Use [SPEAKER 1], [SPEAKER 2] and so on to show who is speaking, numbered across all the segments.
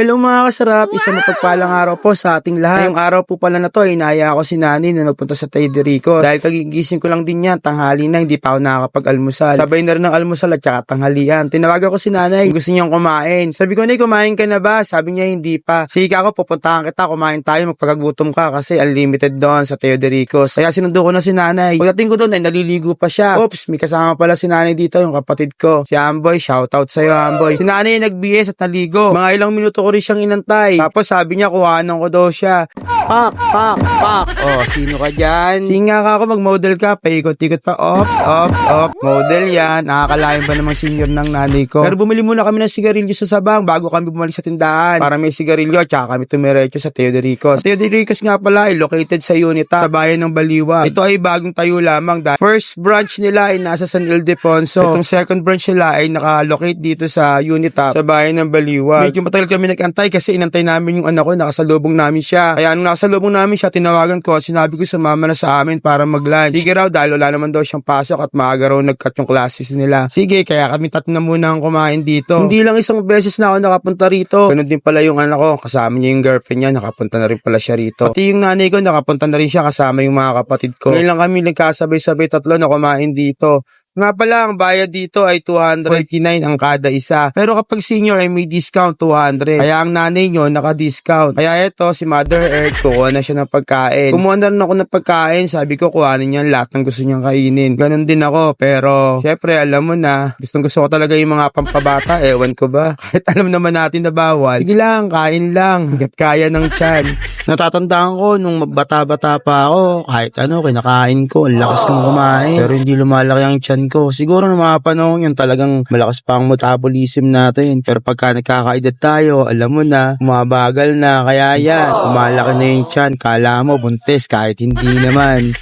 [SPEAKER 1] Hello mga kasarap, isang mapagpalang araw po sa ating lahat. Ngayong araw po pala na to, inaya ako si Nani na nagpunta sa Ricos. Dahil kagigising ko lang din yan, tanghali na, hindi pa ako nakakapag-almusal. Sabay na rin ng almusal at saka tanghalian. Tinawagan ko si Nanay, gusto niyang kumain. Sabi ko, Nay, kumain ka na ba? Sabi niya, hindi pa. Sige ako, pupuntahan kita, kumain tayo, magpagagutom ka kasi unlimited doon sa Ricos. Kaya sinundo ko na si Nanay. Pagdating ko doon, ay naliligo pa siya. Oops, may kasama pala si Nanay dito, yung kapatid ko. Si Amboy, shoutout sa'yo Amboy. Si Nanay ay nag-BS at naligo. Mga ilang minuto ko rin siyang inantay. Tapos sabi niya, kuhanan ko daw siya. Pak, pak, pak. Oh, sino ka dyan? Singa ka ako, mag-model ka. Paikot-ikot pa. Ops, ops, ops. Model yan. Nakakalayan ba namang senior ng nanay ko? Pero bumili muna kami ng sigarilyo sa sabang bago kami bumalik sa tindahan. Para may sigarilyo, tsaka kami tumiretso sa Teo de Ricos. Teo de Ricos nga pala ay located sa Unita, sa bayan ng Baliwa. Ito ay bagong tayo lamang dahil first branch nila ay nasa San Ildefonso. Itong second branch nila ay nakalocate dito sa Unita, sa bayan ng Baliwa. Medyo matagal kami nag-antay kasi inantay namin yung anak ko, nakasalubong namin siya. Kaya nung nakasalubong namin siya, tinawagan ko at sinabi ko sumama na sa amin para mag-lunch. Sige raw dahil wala naman daw siyang pasok at maaga raw nag-cut yung classes nila. Sige, kaya kami tatlo na muna ang kumain dito. Hindi lang isang beses na ako nakapunta rito. Ganun din pala yung anak ko, kasama niya yung girlfriend niya, nakapunta na rin pala siya rito. Pati yung nanay ko, nakapunta na rin siya kasama yung mga kapatid ko. Ngayon lang kami nagkasabay-sabay tatlo na kumain dito. Nga pala, ang bayad dito ay 249 ang kada isa. Pero kapag senior ay may discount 200. Kaya ang nanay nyo naka-discount. Kaya ito, si Mother Earth, kukuha na siya ng pagkain. Kumuha na rin ako ng pagkain. Sabi ko, kuhanin niya lahat ng gusto niyang kainin. Ganon din ako. Pero, syempre, alam mo na, gustong gusto ko talaga yung mga pampabata. Ewan ko ba? Kahit alam naman natin na bawal. Sige lang, kain lang. Hanggat kaya ng tiyan. Natatandaan ko, nung bata-bata pa ako, kahit ano, kinakain ko, ang lakas kong kumain. Pero hindi lumalaki ang tiyan ko. Siguro ng mga panahon yun talagang malakas pa ang metabolism natin. Pero pagka nagkakaedad tayo, alam mo na, umabagal na. Kaya yan, umalaki na yung tiyan. Kala mo, buntis kahit hindi naman.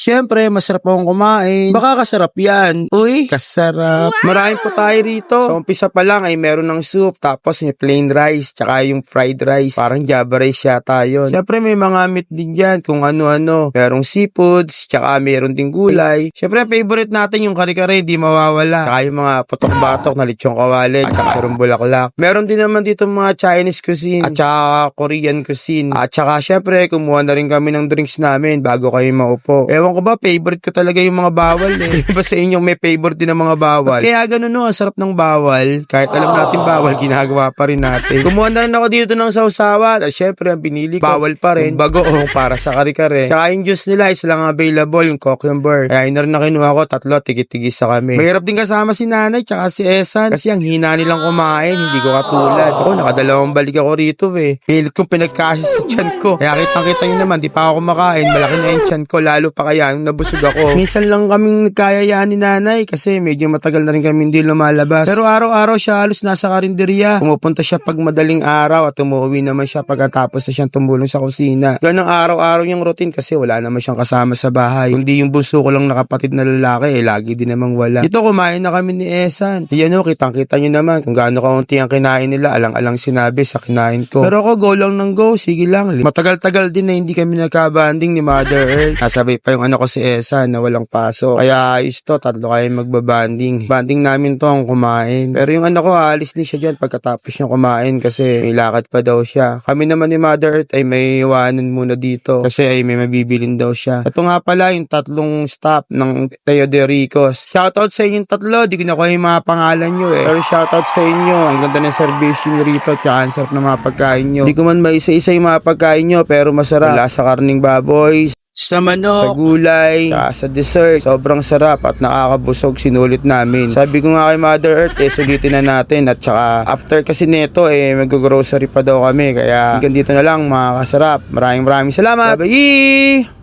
[SPEAKER 1] Siyempre, masarap akong kumain. Baka kasarap yan. Uy, kasarap. Maraming po tayo rito. Sa umpisa pa lang ay meron ng soup, tapos may plain rice, tsaka yung fried rice. Parang java rice yata yun. Siyempre, may mga meat din dyan, kung ano-ano. Merong seafoods, tsaka meron ding gulay. Siyempre, favorite natin yung kare-kare, di mawawala. Tsaka yung mga putok-batok na lechong kawali, tsaka sarong bulaklak. Meron din naman dito mga Chinese cuisine, at tsaka Korean cuisine. At tsaka, siyempre, kumuha na rin kami ng drinks namin bago kayo maupo. Ewan ko ba, favorite ko talaga yung mga bawal eh. Iba sa inyo may favorite din ng mga bawal. Ba't kaya ganun no, ang sarap ng bawal. Kahit alam natin bawal, ginagawa pa rin natin. Kumuha na rin ako dito ng sausawan. At syempre, ang pinili ko, bawal pa rin. Bagoong para sa kare-kare. Tsaka yung juice nila is lang available, yung cucumber. Kaya yun na rin na kinuha ko, tatlo, tigit-tigis sa kami. Mahirap din kasama si nanay, tsaka si Esan. Kasi ang hina nilang kumain, hindi ko katulad. Ako, nakadalawang balik ako rito eh. Pilit kong pinagkasya sa tiyan ko. Kaya kitang-kita nyo naman, di pa ako kumakain. Malaki na yung tiyan ko, lalo pa kaya nung nabusog ako. Minsan lang kaming nagkayayaan ni nanay kasi medyo matagal na rin kami hindi lumalabas. Pero araw-araw siya halos nasa karinderya. Pumupunta siya pag madaling araw at umuwi naman siya pagkatapos na siyang tumulong sa kusina. Ganang araw-araw niyang routine kasi wala naman siyang kasama sa bahay. Hindi yung bunso ko lang nakapatid na lalaki eh, lagi din namang wala. Ito kumain na kami ni Esan. Yan o, kitang-kita niyo naman kung gaano kaunti ang kinain nila. Alang-alang sinabi sa kinain ko. Pero ako, go lang ng go. Sige lang. Matagal-tagal din na hindi kami nagka-banding ni Mother Earth. Nasabay pa yung ano ko si Esa na walang pasok. Kaya ayos to, tatlo kayo magbabanding. Banding namin to ang kumain. Pero yung anak ko, aalis din siya dyan pagkatapos niya kumain kasi may lakad pa daw siya. Kami naman ni Mother Earth ay may iwanan muna dito kasi ay may mabibilin daw siya. Ito nga pala yung tatlong stop ng Teo de Ricos. Shoutout sa inyong tatlo, di ko na kayo yung mga pangalan nyo eh. Pero shoutout sa inyo, ang ganda ng service nyo rito, tsaka ang sarap ng mga pagkain nyo. Di ko man maisa-isa yung mga pagkain nyo, pero masarap. Wala sa karning baboy, sa manok, sa gulay, tsaka sa dessert. Sobrang sarap at nakakabusog sinulit namin. Sabi ko nga kay Mother Earth, eh, sulitin na natin. At tsaka, after kasi neto, eh, mag-grocery pa daw kami. Kaya, hanggang dito na lang, mga kasarap. Maraming maraming salamat. Bye!